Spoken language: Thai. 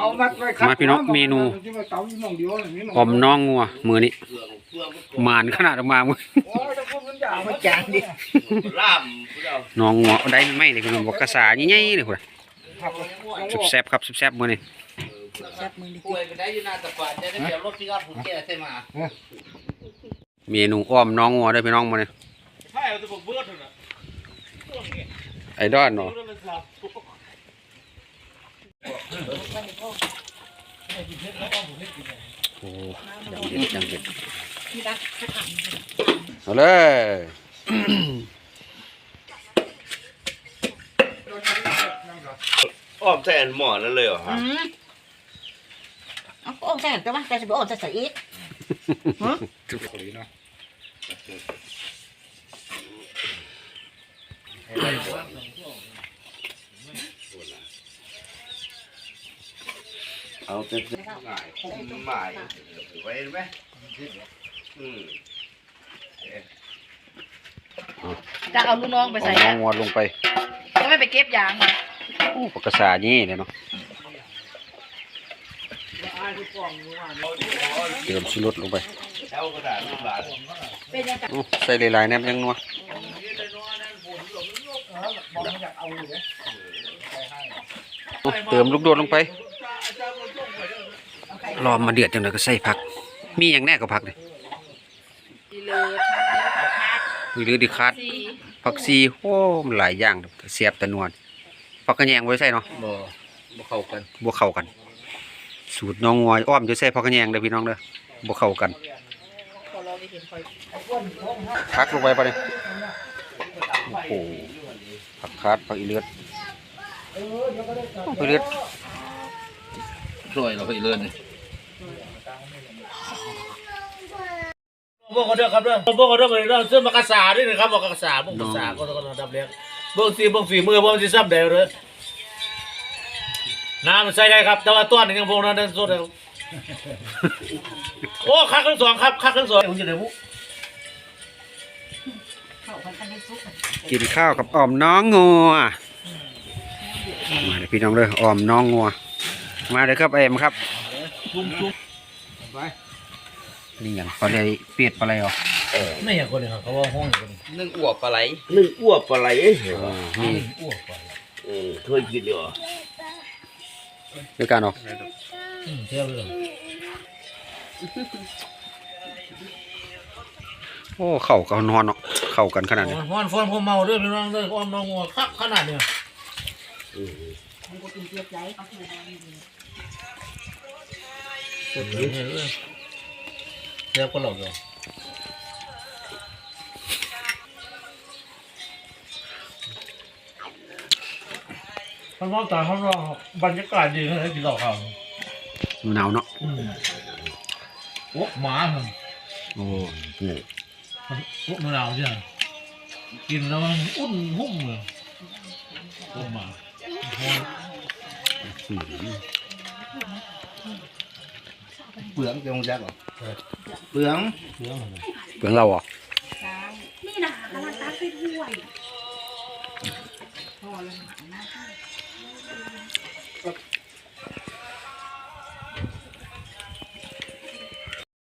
เอามัดไว้ครับมาพี่น้องเมนูที่ว่าเตาอยู่หม้องเดียวน่ะมีหม้องอมน้องงัวมือนี้หมานขนาดออกมามือโอ้ยถ้าพูดมันจะเอามาจานดิล่ามผู้เจ้าน้องงัวได้ไหมเลยคุณบอกกระสาใหญ่ๆเลยคุณครับสุบแซ่บครับสุบแซ่บมือนี้ป่วยไปได้อยู่หน้าตะปาดจะได้เดี๋ยวรถพิกอัพผมแก้ใช่ไหมเมนูอ้อมน้องงัวได้อพี่น้องมือนี้ใช่เอาตัวเบิร์ดน่ะไอ้ดอนเนาะ โอ้ยังเด็ดยังเด็ดเอาเลยอ้อมใส่อันหมอนั่นเลยเหรออืฮะมเอาโอ้ใส่แต่ว่าแต่สิบโอ้จะใส่อีก เอาเต็มายคุ้มหมายไว้ไหมอืมจะเอาลูกน้องไปเอาใส่น้ออะงงัวลงไปก็ไม่ไปเก็บยางมาโอ้ปากกระสานี่เลยเนาะเติมชูรสลงไปแถวกระดาษลูกหลานเป็นยังไงโอ้ใส่หลายๆแนมยังนัวโอ้เติมลูกโดดลงไป รอมาเดือดจังเลยก็ใส่ผัก มีอย่างแน่ก็ผักเลยดีเลยมีหรือดิคาดสีผักซีโอ้มันหลายอย่างเสียบแต่นวลผักกระแยงไว้ใส่เนาะบ่บ่เข้ากันบวเข้ากัน สูตรน้องงวยอ้อมจะใส่ผักกระแยงเด้อพี่น้องเด้อบวเข้ากันพอเราไปเห็นคอยพักลงไปปะเนี่ยโอ้โหผักคาดผักอีเลือดผักอีเลือดสวยเราไปเลื่อน นี่บอกกันเด้อครับเด้อบอกกันเด้อไปเด้อเสื้อมากระสาด้วยนะครับบอกกระสาบอกกระสาก็ต้องทำเลี้ยงเบิ่งสีเบิ่งฝีมือบ่มันสิซ้ำได้เลยน้ำมันใส่ได้ครับ แต่ว่าต้นนึงยังพวกนั้นนั่นสุดเลยโอ้คักทั้งสองครับคักทั้งสองผมจะได้มุกินข้าวกับอ้อมน้องงัวมาเลยพี่น้องเลยอ้อมน้องงัวมาเลยครับเอ็มครับชุ่มชุ่ม นี่อย่างปลาไหลเป็ดปลาไหลเหรอไม่อย่างคนนึงเขาว่าห้องคนนึ่งอ้วกปลาไหลนึ่งอ้วกปลาไหลเอ้ยอ่านี่อ้วกไปอืมเคยกินอยู่เหรอเด้วยวกันเหรออืมเที่ยวเลยโอ้เข่ากันนอนเนาะเข่ากันขนาดนี้ฮ้อนฟอนพอเมาด้วยพี่น้องด้วยอ้อมน้องงัวคักขนาดเนี้ยสุดเลย เห็นเลยเรียกก็หลอกเลยข้างนอกแต่ข้างนอกบรรยากาศดีเลยกินเหล้าขาวหนาวเนาะโอ้หมาเหรอโอ้โหโอ้มะนาวใช่ไหมกินแล้วมันอุ่นหุ่มเลยโอ้หมา อืม เปลืองจะมงจักเหรอเปลืองเรื่องอะไรเปลืองเราเหรอนี่นะกำลังตักใส่ถ้วยพอแล้ว